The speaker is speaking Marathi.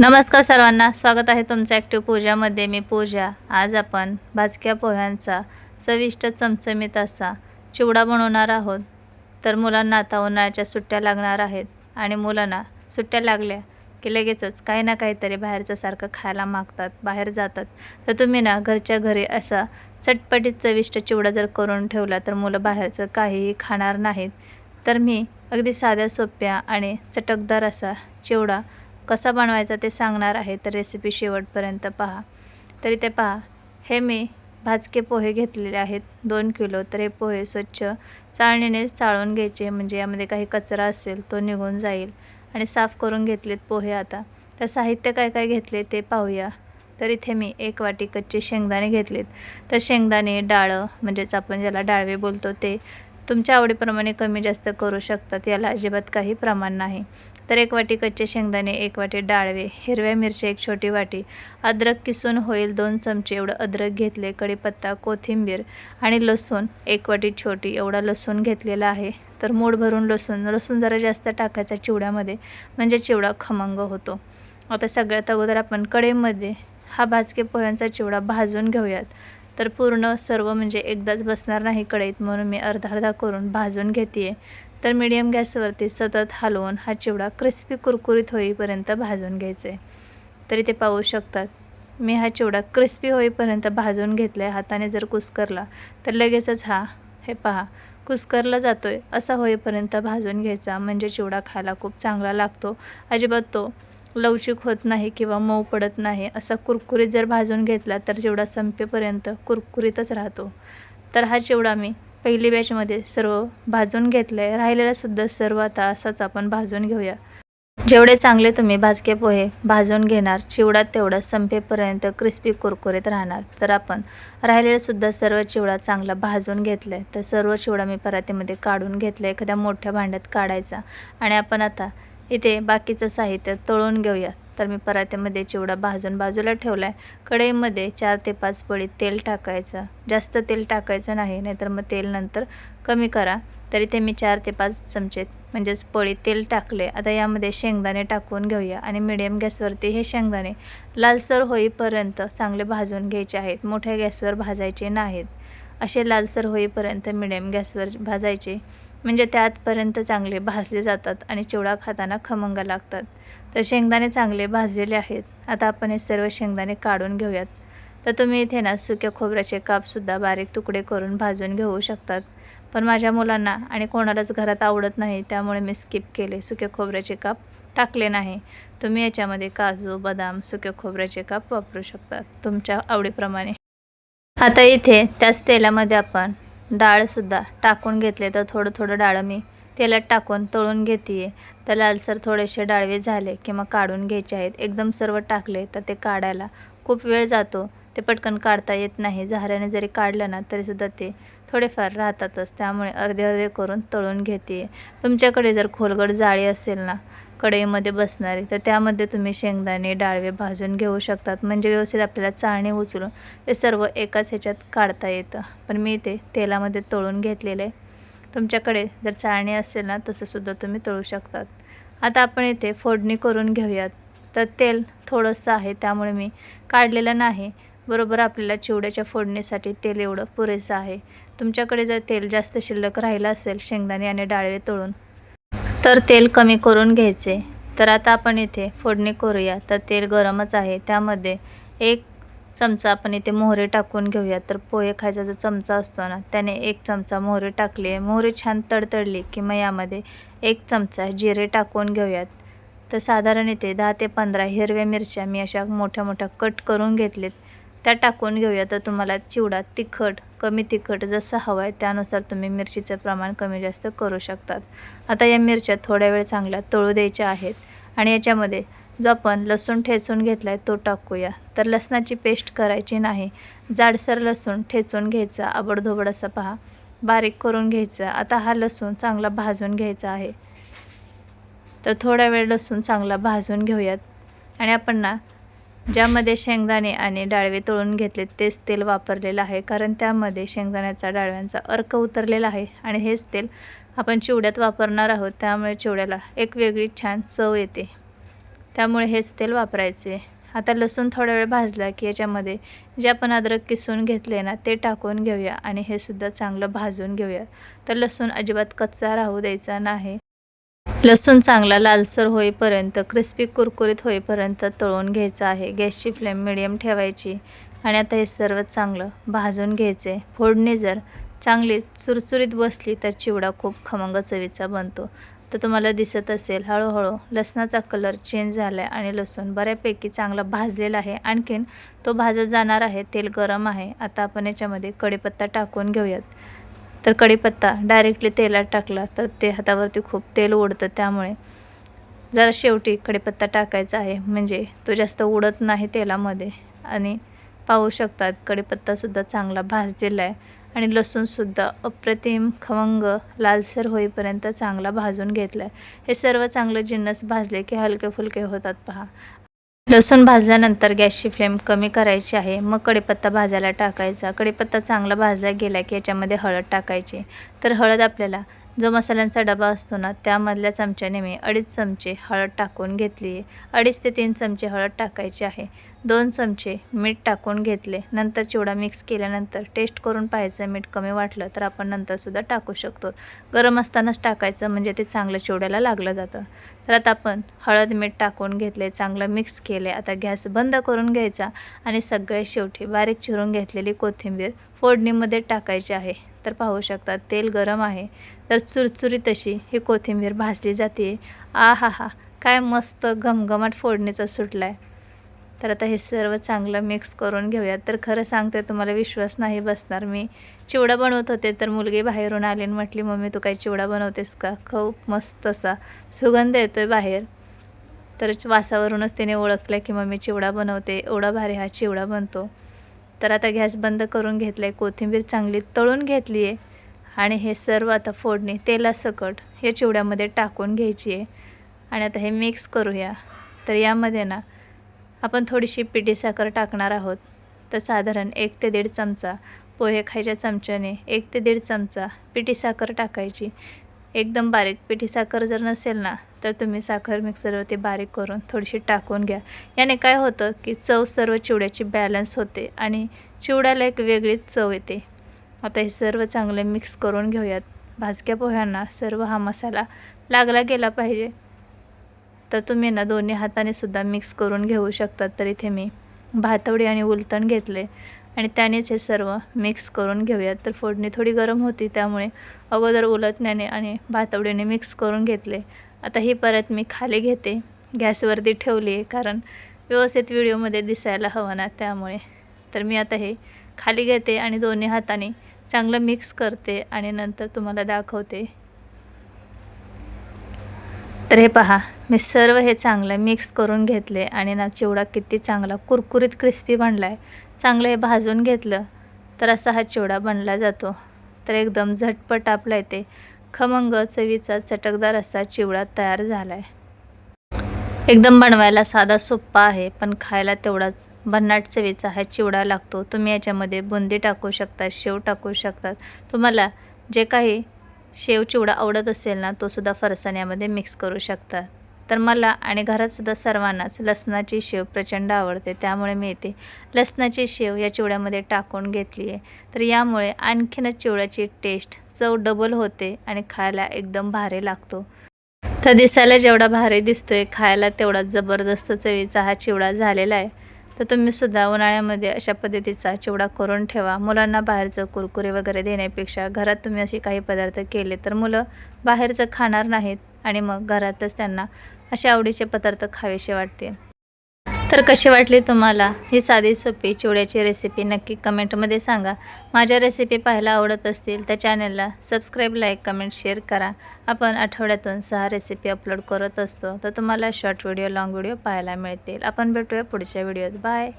नमस्कार सर्वांना स्वागत आहे तुमचं ॲक्टिव्ह पूजामध्ये मी पूजा. आज आपण भाजक्या पोह्यांचा चविष्ट चमचमीत असा चिवडा बनवणार आहोत. तर मुलांना आता उन्हाळ्याच्या सुट्ट्या लागणार आहेत आणि मुलांना सुट्ट्या लागल्या की लगेचच काही ना काहीतरी बाहेरचं सारखं खायला मागतात बाहेर जातात. तर तुम्ही ना घरच्या घरी असा चटपटीत चविष्ट चिवडा जर करून ठेवला तर मुलं बाहेरचं काहीही खाणार नाहीत. तर मी अगदी साध्या सोप्या आणि चटकदार असा चिवडा कसा बनवायचा ते सांगणार आहे तर रेसिपी शेवटपर्यंत पहा. तरी ते पहा. हे मी भाजके पोहे घेतलेले आहेत दोन किलो. तर हे पोहे स्वच्छ चाळणीने चाळून घ्यायचे म्हणजे यामध्ये काही कचरा असेल तो निघून जाईल. आणि साफ करून घेतलेत पोहे आता. तर साहित्य काय काय घेतले ते पाहूया. तर इथे मी एक वाटी कच्चे शेंगदाणे घेतलेत. तर शेंगदाणे डाळं म्हणजेच आपण ज्याला डाळवे बोलतो ते तुमच्या आवडीप्रमाणे कमी जास्त करू शकतात. याला अजिबात काही प्रमाण नाही. तर एक वाटी कच्चे शेंगदाणे एक वाटी डाळवे हिरव्या मिरच्या एक छोटी वाटी. अद्रक किसून होईल दोन चमचे एवढं अद्रक घेतले कढीपत्ता कोथिंबीर आणि लसूण एक वाटी छोटी एवढा लसूण घेतलेला आहे. तर मूड भरून लसूण लसूण जरा जास्त टाकायचा चिवड्यामध्ये म्हणजे चिवडा खमंग होतो. आता सगळ्यात अगोदर आपण कढईमध्ये हा भाजके पोह्यांचा चिवडा भाजून घेऊयात. तर पूर्ण सर्व म्हणजे एकदाच बसणार नाही कढईत म्हणून मी अर्धा अर्धा करून भाजून घेते तर मीडियम गॅसवरती सतत हलवून हा चिवडा क्रिस्पी कुरकुरीत होईपर्यंत भाजून घ्यायचे तरी ते पाहू शकतात. मी हा चिवडा क्रिस्पी होईपर्यंत भाजून घेतला आहे हाताने जर कुस्करला तर लगेचच हा हे पहा कुस्करला जातो आहे असा होईपर्यंत भाजून घ्यायचा. म्हणजे चिवडा खायला खूप चांगला लागतो. अजिबात तो लवचिक होत नाही किंवा मऊ पडत नाही असा कुरकुरीत जर भाजून घेतला तर चिवडा संपेपर्यंत कुरकुरीतच राहतो. तर हा चिवडा मी पहिली बॅचमध्ये सर्व भाजून घेतलं आहे राहिलेलासुद्धा सर्व आता असाच आपण भाजून घेऊया. जेवढे चांगले तुम्ही भाजके पोहे भाजून घेणार चिवडा तेवढा संपेपर्यंत क्रिस्पी कुरकुरीत राहणार. तर आपण राहिलेलासुद्धा सर्व चिवडा चांगला भाजून घेतला आहे तर सर्व चिवडा मी परातीमध्ये काढून घेतला आहे एखाद्या मोठ्या भांड्यात काढायचा. आणि आपण आता इथे बाकीचं साहित्य तळून घेऊया. तर मी परातीमध्ये चिवडा भाजून बाजूला ठेवला आहे कढईमध्ये चार ते पाच पळी तेल टाकायचं. जास्त तेल टाकायचं नाही नाहीतर मग तेल नंतर कमी करा. तरी ते मी चार ते पाच चमचे म्हणजेच पळी तेल टाकले. आता यामध्ये शेंगदाणे टाकून घेऊया आणि मिडियम गॅसवरती हे शेंगदाणे लालसर होईपर्यंत चांगले भाजून घ्यायचे आहेत. मोठ्या गॅसवर भाजायचे नाहीत. असे लालसर होईपर्यंत मिडियम गॅसवर भाजायचे. म्हणजे त्यातपर्यंत चांगले भाजले जातात आणि चिवडा खाताना खमंग लागतात. तर शेंगदाणे चांगले भाजलेले आहेत. आता आपण हे सर्व शेंगदाणे काढून घेऊयात. तर तुम्ही इथे ना सुक्या खोबऱ्याचे कापसुद्धा बारीक तुकडे करून भाजून घेऊ शकतात. पण माझ्या मुलांना आणि कोणालाच घरात आवडत नाही त्यामुळे मी स्किप केले सुक्या खोबऱ्याचे काप. टाकले नाही. तुम्ही याच्यामध्ये काजू बदाम सुक्या खोबऱ्याचे काप वापरू शकतात तुमच्या आवडीप्रमाणे. आता इथे त्याच तेलामध्ये आपण डाळसुद्धा टाकून घेतले. तर थोडं थोडं डाळ मी तेलात टाकून तळून घेते तर लालसर थोडेसे डाळवे झाले किंवा काढून घ्यायचे आहेत. एकदम सर्व टाकले तर ते काढायला खूप वेळ जातो. ते पटकन काढता येत नाही. झाऱ्याने जरी काढलं ना तरीसुद्धा ते थोडेफार राहतातच. त्यामुळे अर्धे अर्धे करून तळून घेते तुमच्याकडे जर खोलगड जाळी असेल ना कढईमध्ये बसणारे तर त्यामध्ये तुम्ही शेंगदाणे डाळवे भाजून घेऊ शकतात. म्हणजे व्यवस्थित आपल्याला चाळणी उचलून ते सर्व एकाच ह्याच्यात काढता येतं. पण मी ते तेलामध्ये तळून घेतलेलं आहे. तुमच्याकडे जर चाळणी असेल ना तसंसुद्धा तुम्ही तळू शकतात. आता आपण इथे फोडणी करून घेऊयात. तर तेल थोडंसं आहे त्यामुळे मी काढलेलं नाही. बरोबर आपल्याला चिवड्याच्या फोडणीसाठी तेल एवढं पुरेसं आहे. तुमच्याकडे जर तेल जास्त शिल्लक राहिलं असेल शेंगदाणे आणि डाळवे तळून तर तेल कमी करून घ्यायचे. तर आता आपण इथे फोडणी करूया. तर तेल गरमच आहे. त्यामध्ये एक चमचा आपण इथे मोहरे टाकून घेऊया. तर पोहे खायचा जो चमचा असतो ना त्याने एक चमचा मोहरे टाकले मोहरे छान तडतडली की मग यामध्ये एक चमचा जिरे टाकून घेऊयात. तर साधारण इथे दहा ते पंधरा हिरव्या मिरच्या मी अशा मोठ्या मोठ्या कट करून घेतलेत. त्या टाकून घेऊया. तर तुम्हाला चिवडा तिखट कमी तिखट जसं हवं आहे त्यानुसार तुम्ही मिरचीचं प्रमाण कमी जास्त करू शकतात. आता या मिरच्या थोड्या वेळ चांगल्या तळू द्यायच्या आहेत आणि याच्यामध्ये जो आपण लसूण ठेचून घेतला आहे तो टाकूया. तर लसणाची पेस्ट करायची नाही. जाडसर लसूण ठेचून घ्यायचा आबडधोबड असं पहा. बारीक करून घ्यायचा. आता हा लसूण चांगला भाजून घ्यायचा आहे. तर थोडा वेळ लसूण चांगला भाजून घेऊयात. आणि आपण ना ज्यामध्ये शेंगदाणे आणि डाळवे तळून घेतले तेच तेल वापरलेलं आहे. कारण त्यामध्ये शेंगदाण्याचा डाळव्यांचा अर्क उतरलेला आहे आणि हेच तेल आपण चिवड्यात वापरणार आहोत. त्यामुळे चिवड्याला एक वेगळी छान चव येते. त्यामुळे हेच तेल वापरायचे. आता लसूण थोडा वेळ भाजला की याच्यामध्ये जे आपण अद्रक किसून घेतले ना ते टाकून घेऊया आणि हे सुद्धा चांगलं भाजून घेऊया. तर लसूण अजिबात कच्चा राहू द्यायचा नाही. लसूण चांगला लालसर होईपर्यंत क्रिस्पी कुरकुरीत होईपर्यंत तळून घ्यायचं आहे. गॅसची फ्लेम मिडियम ठेवायची आणि आता हे सर्व चांगलं भाजून घ्यायचे. फोडणी जर चांगली चुरचुरीत बसली तर चिवडा खूप खमंग चवीचा बनतो. तर तुम्हाला दिसत असेल हळूहळू लसणाचा कलर चेंज झाला आहे आणि लसूण बऱ्यापैकी चांगला भाजलेला आहे. आणखीन तो भाजत जाणार आहे तेल गरम आहे. आता आपण याच्यामध्ये कढीपत्ता टाकून घेऊयात. तर कढीपत्ता डायरेक्टली तेलात टाकला तर ते हातावरती खूप तेल उडतं त्यामुळे जरा शेवटी कढीपत्ता टाकायचा आहे. म्हणजे तो जास्त उडत नाही तेलामध्ये. आणि पाहू शकतात कढीपत्तासुद्धा चांगला भाजलेला आहे आणि लसूणसुद्धा अप्रतिम खवंग लालसर होईपर्यंत चांगला भाजून घेतला आहे हे सर्व चांगलं जिन्नस भाजले की हलके फुलके होतात पहा. लसूण भाजल्यानंतर गॅसची फ्लेम कमी करायची आहे. मग कढीपत्ता भाजायला टाकायचा. कढीपत्ता चांगला भाजला गेला की याच्यामध्ये हळद टाकायची. तर हळद आपल्याला जो मसाल्यांचा डबा असतो ना त्यामधल्या चमच्याने मी अडीच चमचे हळद टाकून घेतली. आहे अडीच ते तीन चमचे हळद टाकायची आहे. दोन चमचे मीठ टाकून घेतले. नंतर चिवडा मिक्स केल्यानंतर टेस्ट करून पाहायचं. मीठ कमी वाटलं तर आपण नंतरसुद्धा टाकू शकतो. गरम असतानाच टाकायचं म्हणजे ते चांगलं चिवड्याला लागलं जातं. तर आता आपण हळद मीठ टाकून घेतले चांगलं मिक्स केले. आता गॅस बंद करून घ्यायचा आणि सगळे शेवटी बारीक चिरून घेतलेली कोथिंबीर फोडणीमध्ये टाकायची आहे. तर पाहू शकता तेल गरम आहे. तर चुरचुरीत अशी ही कोथिंबीर भाजली जाते. आ हा हा काय मस्त घमघमाट फोडणीचा सुटला आहे तर आता हे सर्व चांगलं मिक्स करून घेऊया तर खरं सांगते तुम्हाला विश्वास नाही बसणार मी. चिवडा बनवत होते तर मुलगी बाहेरून आली आणि म्हटली मम्मी तू काही चिवडा बनवतेस का? खूप मस्त असा सुगंध येतो आहे बाहेर. तर वासावरूनच तिने ओळखलं की मम्मी चिवडा बनवते एवढा भारी हा चिवडा बनतो. तर आता गॅस बंद करून घेतला आहे कोथिंबीर चांगली तळून घेतली आहे आणि हे सर्व आता फोडणी तेलासकट हे चिवड्यामध्ये टाकून घ्यायची आहे. आणि आता हे मिक्स करूया. तर यामध्ये ना आपण थोडीशी पिठी साखर टाकणार आहोत. तर साधारण एक ते दीड चमचा पोहे खायच्या चमच्याने एक ते दीड चमचा पिठी साखर टाकायची. एकदम बारीक पिठी साखर जर नसेल ना तर तुम्ही साखर मिक्सरवरती बारीक करून थोडीशी टाकून घ्या. याने काय होतं की चव सर्व चिवड्याची बॅलन्स होते आणि चिवड्याला एक वेगळीच चव येते. आता हे सर्व चांगले मिक्स करून घेऊयात. भाजक्या पोह्यांना सर्व हा मसाला लागला गेला पाहिजे. तर तुम्ही ना दोन्ही हाताने सुद्धा मिक्स करून घेऊ शकतात तर इथे मी भातवडी आणि उलतण घेतले. आणि त्यानेच हे सर्व मिक्स करून घेऊयात. तर फोडणी थोडी गरम होती त्यामुळे अगोदर उलटण्याने आणि भातवडीने मिक्स करून घेतले. आता ही परत मी खाली घेते. गॅसवरती ठेवली आहे कारण व्यवस्थित व्हिडिओमध्ये दिसायला हवं ना त्यामुळे. तर मी आता हे खाली घेते आणि दोन्ही हाताने चांगलं मिक्स करते आणि नंतर तुम्हाला दाखवते. तर हे पहा मी सर्व हे चांगलं मिक्स करून घेतले आणि ना चिवडा किती चांगला कुरकुरीत क्रिस्पी बनला आहे चांगलं हे भाजून घेतलं तर असा हा चिवडा बनला जातो. तर एकदम झटपट आपला येते खमंग चवीचा चटकदार असा चिवडा तयार झाला आहे एकदम बनवायला साधा सोप्पा आहे पण खायला तेवढाच. भन्नाट चवीचा हा चिवडा लागतो. तुम्ही याच्यामध्ये बुंदी टाकू शकता शेव टाकू शकतात. तुम्हाला जे काही शेव चिवडा आवडत असेल ना तोसुद्धा फरसाण्यामध्ये मिक्स करू शकता. तर मला आणि घरातसुद्धा सर्वांनाच लसणाची शेव प्रचंड आवडते त्यामुळे मी येते. लसणाची शेव या चिवड्यामध्ये टाकून घेतली आहे. तर यामुळे आणखीनच चिवड्याची टेस्ट चव डबल होते आणि खायला एकदम भारी लागतो. तर दिसायला जेवढा भारी दिसतोय खायला तेवढा जबरदस्त चवीचा हा चिवडा झालेला आहे. तर तुम्ही सुद्धा उन्हाळ्यामध्ये अशा पद्धतीचा चिवडा करून ठेवा. मुलांना बाहेरचं कुरकुरे वगैरे देण्यापेक्षा घरात तुम्ही असे काही पदार्थ केले तर मुलं बाहेरचं खाणार नाहीत आणि मग घरातच त्यांना असे आवडीचे पदार्थ खावेसे वाटते तर कशी वाटली तुम्हाला? ही साधी सोपी चिवड्याची रेसिपी नक्की कमेंटमध्ये सांगा. माझ्या रेसिपी पाहायला आवडत असतील त्या चॅनलला सबस्क्राईब लाईक कमेंट शेअर करा. आपण आठवड्यातून सहा रेसिपी अपलोड करत असतो. तर तुम्हाला शॉर्ट व्हिडिओ लाँग व्हिडिओ पाहायला मिळतील. आपण भेटूया पुढच्या व्हिडिओत बाय